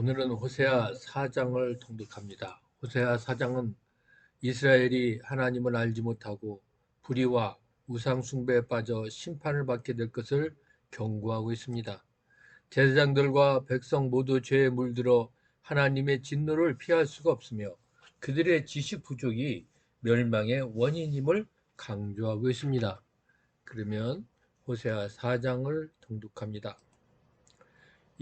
오늘은 호세아 4장을 통독합니다. 호세아 4장은 이스라엘이 하나님을 알지 못하고 불의와 우상 숭배에 빠져 심판을 받게 될 것을 경고하고 있습니다. 제사장들과 백성 모두 죄에 물들어 하나님의 진노를 피할 수가 없으며 그들의 지식 부족이 멸망의 원인임을 강조하고 있습니다. 그러면 호세아 4장을 통독합니다.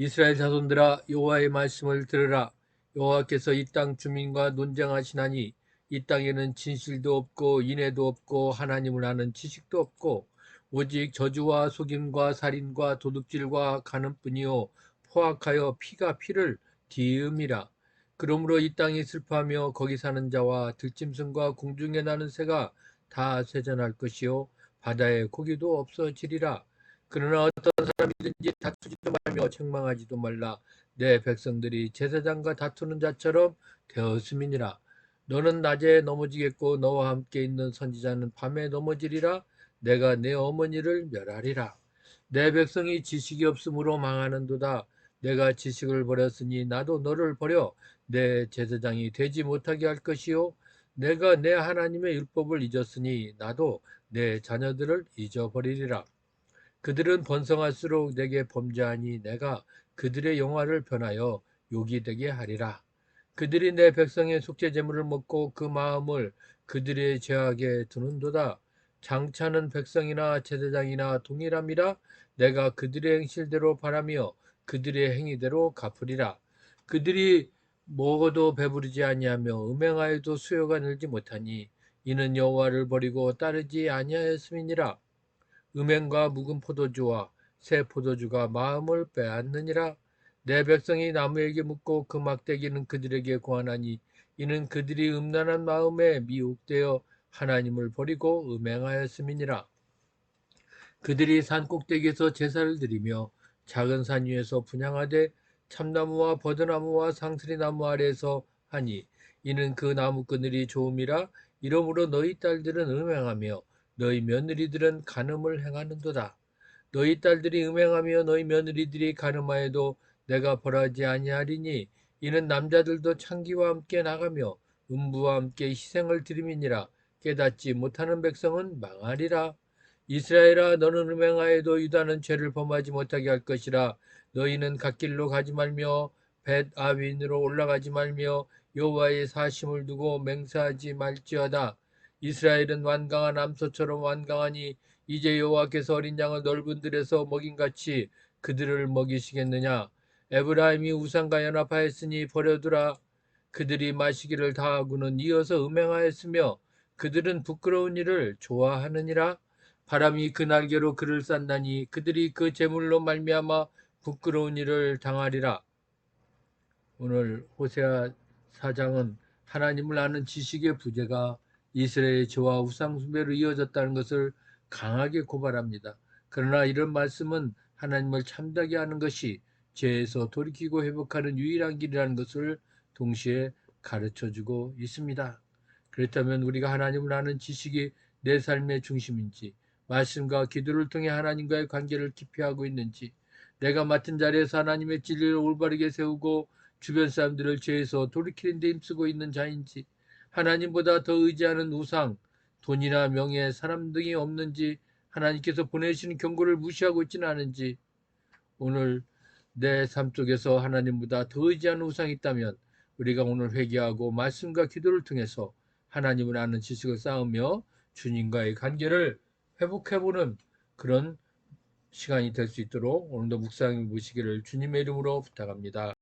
이스라엘 자손들아 여호와의 말씀을 들으라. 여호와께서 이 땅 주민과 논쟁하시나니 이 땅에는 진실도 없고 인애도 없고 하나님을 아는 지식도 없고 오직 저주와 속임과 살인과 도둑질과 가는뿐이요 포악하여 피가 피를 뒤음이라. 그러므로 이 땅이 슬퍼하며 거기 사는 자와 들짐승과 공중에 나는 새가 다 쇠전할 것이요 바다에 고기도 없어지리라 그러나 어떤 사람이든지 다투지도 말며 책망하지도 말라. 내 백성들이 제사장과 다투는 자처럼 되었음이니라. 너는 낮에 넘어지겠고 너와 함께 있는 선지자는 밤에 넘어지리라. 내가 내 어머니를 멸하리라. 내 백성이 지식이 없으므로 망하는도다. 내가 지식을 버렸으니 나도 너를 버려 내 제사장이 되지 못하게 할 것이요. 내가 내 하나님의 율법을 잊었으니 나도 내 자녀들을 잊어버리리라 그들은 번성할수록 내게 범죄하니 내가 그들의 영화를 변하여 욕이 되게 하리라. 그들이 내 백성의 속죄 제물을 먹고 그 마음을 그들의 죄악에 두는도다. 장차는 백성이나 제사장이나 동일함이라 내가 그들의 행실대로 바라며 그들의 행위대로 갚으리라. 그들이 먹어도 배부르지 아니하며 음행하여도 수요가 늘지 못하니 이는 여호와를 버리고 따르지 아니하였음이니라. 음행과 묵은 포도주와 새 포도주가 마음을 빼앗느니라. 내 백성이 나무에게 묻고 그 막대기는 그들에게 고하나니 이는 그들이 음란한 마음에 미혹되어 하나님을 버리고 음행하였음이니라. 그들이 산 꼭대기에서 제사를 드리며 작은 산 위에서 분양하되 참나무와 버드나무와 상스리나무 아래에서 하니 이는 그 나무 그늘이 좋음이라 이러므로 너희 딸들은 음행하며 너희 며느리들은 간음을 행하는도다. 너희 딸들이 음행하며 너희 며느리들이 간음하여도 내가 벌하지 아니하리니 이는 남자들도 창기와 함께 나가며 음부와 함께 희생을 드림이니라 깨닫지 못하는 백성은 망하리라. 이스라엘아 너는 음행하여도 유다는 죄를 범하지 못하게 할 것이라 너희는 갓길로 가지 말며 벳 아윈으로 올라가지 말며 여호와의 사심을 두고 맹세하지 말지어다. 이스라엘은 완강한 암소처럼 완강하니 이제 여호와께서 어린 양을 넓은 들에서 먹인같이 그들을 먹이시겠느냐? 에브라임이 우상과 연합하였으니 버려두라. 그들이 마시기를 다하고는 이어서 음행하였으며 그들은 부끄러운 일을 좋아하느니라. 바람이 그 날개로 그를 싼다니 그들이 그 재물로 말미암아 부끄러운 일을 당하리라. 오늘 호세아 사장은 하나님을 아는 지식의 부재가 이스라엘의 죄와 우상숭배로 이어졌다는 것을 강하게 고발합니다. 그러나 이런 말씀은 하나님을 참되게 하는 것이 죄에서 돌이키고 회복하는 유일한 길이라는 것을 동시에 가르쳐 주고 있습니다. 그렇다면 우리가 하나님을 아는 지식이 내 삶의 중심인지, 말씀과 기도를 통해 하나님과의 관계를 깊이 하고 있는지, 내가 맡은 자리에서 하나님의 진리를 올바르게 세우고 주변 사람들을 죄에서 돌이키는 데 힘쓰고 있는 자인지, 하나님보다 더 의지하는 우상, 돈이나 명예, 사람 등이 없는지 하나님께서 보내시는 경고를 무시하고 있지는 않은지 오늘 내 삶 속에서 하나님보다 더 의지하는 우상이 있다면 우리가 오늘 회개하고 말씀과 기도를 통해서 하나님을 아는 지식을 쌓으며 주님과의 관계를 회복해보는 그런 시간이 될 수 있도록 오늘도 묵상해 보시기를 주님의 이름으로 부탁합니다.